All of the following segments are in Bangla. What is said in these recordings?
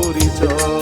পরিচয়।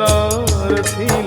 দুজনার ছিল